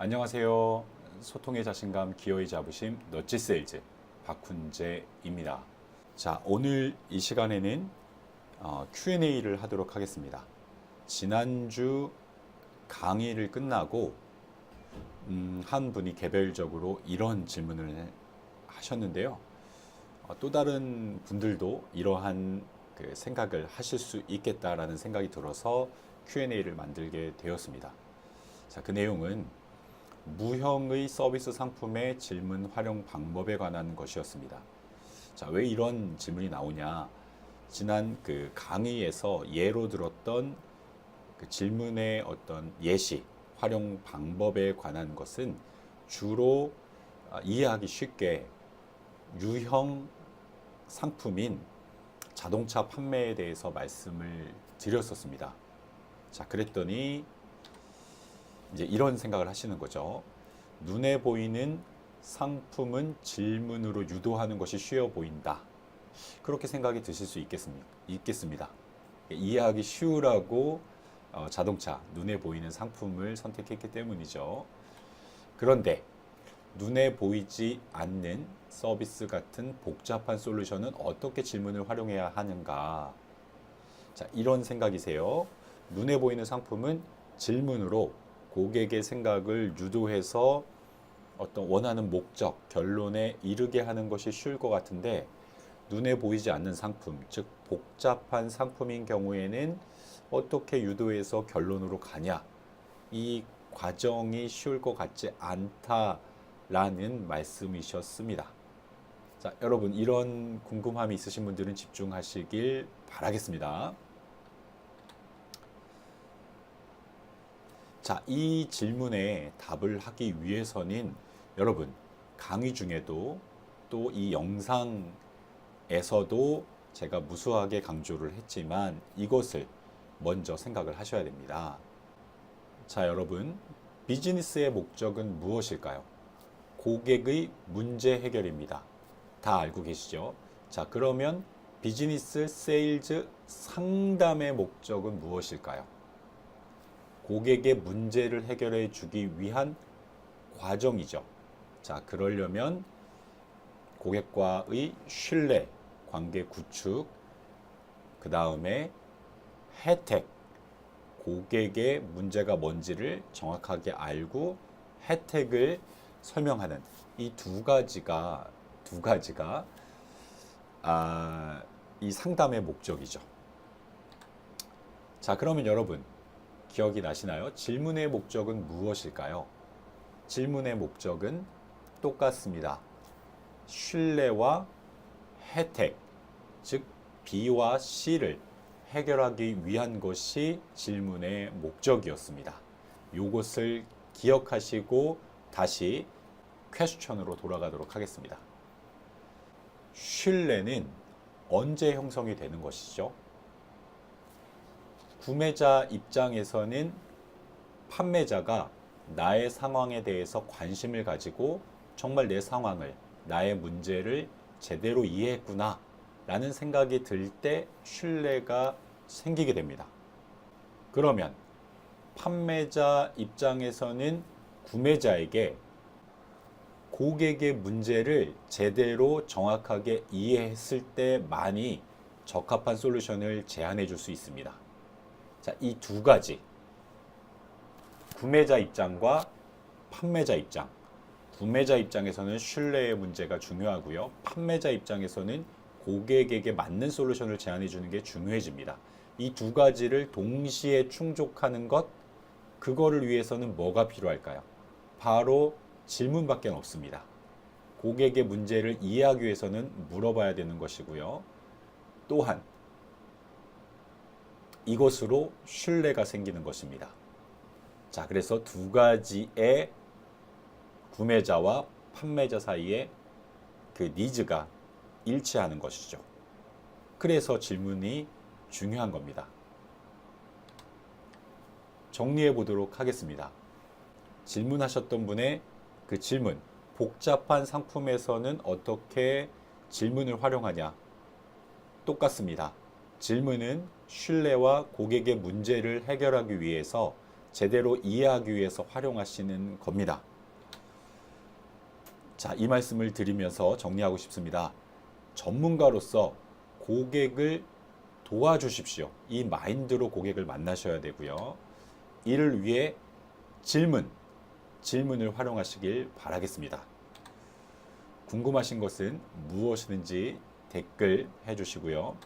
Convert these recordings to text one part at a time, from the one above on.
안녕하세요. 소통의 자신감, 기여의 자부심, 너치 세일즈 박훈재입니다. 자, 오늘 이 시간에는 어, Q&A를 하도록 하겠습니다. 지난주 강의를 끝나고 음, 한 분이 개별적으로 이런 질문을 하셨는데요. 어, 또 다른 분들도 이러한 그 생각을 하실 수 있겠다라는 생각이 들어서 Q&A를 만들게 되었습니다. 자, 그 내용은 무형의 서비스 상품의 질문 활용 방법에 관한 것이었습니다. 자, 왜 이런 질문이 나오냐? 지난 그 강의에서 예로 들었던 그 질문의 어떤 예시, 활용 방법에 관한 것은 주로 아, 이해하기 쉽게 유형 상품인 자동차 판매에 대해서 말씀을 드렸었습니다. 자, 그랬더니 이제 이런 생각을 하시는 거죠. 눈에 보이는 상품은 질문으로 유도하는 것이 쉬워 보인다. 그렇게 생각이 드실 수 있겠습니다. 이해하기 쉬우라고 어, 자동차, 눈에 보이는 상품을 선택했기 때문이죠. 그런데 눈에 보이지 않는 서비스 같은 복잡한 솔루션은 어떻게 질문을 활용해야 하는가? 자, 이런 생각이세요. 눈에 보이는 상품은 질문으로 고객의 생각을 유도해서 어떤 원하는 목적, 결론에 이르게 하는 것이 쉬울 것 같은데 눈에 보이지 않는 상품, 즉 복잡한 상품인 경우에는 어떻게 유도해서 결론으로 가냐? 이 과정이 쉬울 것 같지 않다라는 말씀이셨습니다. 자, 여러분 이런 궁금함이 있으신 분들은 집중하시길 바라겠습니다. 자, 이 질문에 답을 하기 위해서는 여러분 강의 중에도 또 이 영상에서도 제가 무수하게 강조를 했지만 이것을 먼저 생각을 하셔야 됩니다. 자, 여러분 비즈니스의 목적은 무엇일까요? 고객의 문제 해결입니다. 다 알고 계시죠? 자, 그러면 비즈니스 세일즈 상담의 목적은 무엇일까요? 고객의 문제를 해결해 주기 위한 과정이죠. 자, 그러려면 고객과의 신뢰, 관계 구축, 그 다음에 혜택, 고객의 문제가 뭔지를 정확하게 알고 혜택을 설명하는 이 두 가지가 두 가지가 아, 이 상담의 목적이죠. 자, 그러면 여러분 기억이 나시나요? 질문의 목적은 무엇일까요? 질문의 목적은 똑같습니다. 신뢰와 혜택, 즉 B와 C를 해결하기 위한 것이 질문의 목적이었습니다. 이것을 기억하시고 다시 퀘스천으로 돌아가도록 하겠습니다. 신뢰는 언제 형성이 되는 것이죠? 구매자 입장에서는 판매자가 나의 상황에 대해서 관심을 가지고 정말 내 상황을, 나의 문제를 제대로 이해했구나 라는 생각이 들 때 신뢰가 생기게 됩니다. 그러면 판매자 입장에서는 구매자에게 고객의 문제를 제대로 정확하게 이해했을 때만이 적합한 솔루션을 제안해 줄 수 있습니다. 자, 이 두 가지. 구매자 입장과 판매자 입장. 구매자 입장에서는 신뢰의 문제가 중요하고요. 판매자 입장에서는 고객에게 맞는 솔루션을 제안해 주는 게 중요해집니다. 이 두 가지를 동시에 충족하는 것, 그거를 위해서는 뭐가 필요할까요? 바로 질문밖에 없습니다. 고객의 문제를 이해하기 위해서는 물어봐야 되는 것이고요. 또한 이것으로 신뢰가 생기는 것입니다. 자, 그래서 두 가지의 구매자와 판매자 사이에 그 니즈가 일치하는 것이죠. 그래서 질문이 중요한 겁니다. 정리해 보도록 하겠습니다. 질문하셨던 분의 그 질문, 복잡한 상품에서는 어떻게 질문을 활용하냐? 똑같습니다. 질문은 신뢰와 고객의 문제를 해결하기 위해서 제대로 이해하기 위해서 활용하시는 겁니다. 자, 이 말씀을 드리면서 정리하고 싶습니다. 전문가로서 고객을 도와주십시오. 이 마인드로 고객을 만나셔야 되고요. 이를 위해 질문, 질문을 활용하시길 바라겠습니다. 궁금하신 것은 무엇이든지 댓글 해주시고요.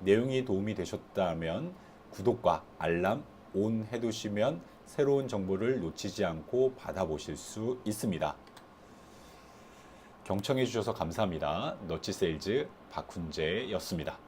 내용이 도움이 되셨다면 구독과 알람 온 해두시면 새로운 정보를 놓치지 않고 받아보실 수 있습니다. 경청해 주셔서 감사합니다. 너치세일즈 박훈재였습니다.